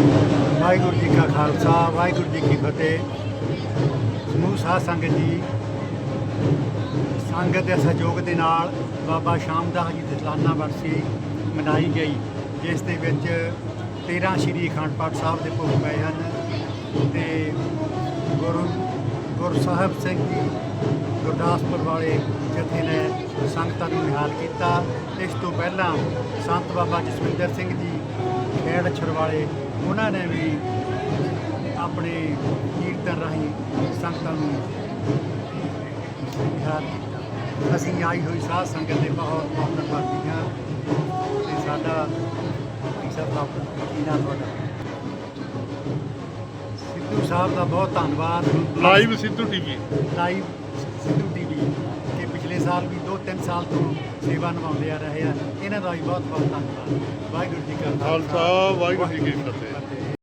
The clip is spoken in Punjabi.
ਵਾਹਿਗੁਰੂ ਜੀ ਕਾ ਖਾਲਸਾ, ਵਾਹਿਗੁਰੂ ਜੀ ਕੀ ਫਤਿਹ। ਸਮੂਹ ਸਾਧ ਸੰਗਤ ਜੀ, ਸੰਗਤ ਦੇ ਸਹਿਯੋਗ ਦੇ ਨਾਲ ਬਾਬਾ ਸ਼ਾਮ ਸ਼ਾਮਦਾਸ ਜੀ ਦੀ ਸਲਾਨਾ ਵਰਸੀ ਮਨਾਈ ਗਈ, ਜਿਸ ਦੇ ਵਿੱਚ 13 ਸ਼੍ਰੀ ਅਖੰਡ ਪਾਠ ਸਾਹਿਬ ਦੇ ਭੋਗ ਪਏ ਹਨ ਤੇ ਗੁਰੂ ਗੁਰ ਸਾਹਿਬ ਸਿੰਘ ਜੀ, ਗੁਰਦਾਸਪੁਰ ਵਾਲੇ ਜਥੇ ਨੇ ਸੰਗਤਾਂ ਨੂੰ ਨਿਹਾਲ ਕੀਤਾ। ਇਸ ਤੋਂ ਪਹਿਲਾਂ ਸੰਤ ਬਾਬਾ ਜਸਵਿੰਦਰ ਸਿੰਘ ਜੀ ਖੇੜ ਛਰਵਾਲੇ ਉਹਨਾਂ ਨੇ ਵੀ ਆਪਣੇ ਕੀਰਤਨ ਰਾਹੀਂ ਸੰਗਤਾਂ ਨੂੰ ਅਸੀਂ ਆਈ ਹੋਈ ਸਾਧ ਸੰਗਤ ਦੇ ਬਹੁਤ ਬਹੁਤ ਧੰਨਵਾਦੀ ਹਾਂ ਤੇ ਸਾਡਾ ਸਭ ਦਾ ਨਾਮ ਤੁਹਾਡਾ? ਸਿੱਧੂ ਸਾਹਿਬ ਦਾ ਬਹੁਤ ਧੰਨਵਾਦ। Live Sidhu TV live Sidhu ਸਾਲ ਵੀ 2-3 ਸਾਲ ਤੋਂ ਸੇਵਾ ਨਿਭਾਉਂਦੇ ਆ ਰਹੇ ਆ। ਇਹਨਾਂ ਦਾ ਵੀ ਬਹੁਤ ਬਹੁਤ ਧੰਨਵਾਦ। ਵਾਹਿਗੁਰੂ ਜੀ ਕਾ ਖਾਲਸਾ। ਵਾਹਿਗੁਰੂ ਜੀ ਕੀ ਫਤਿਹ।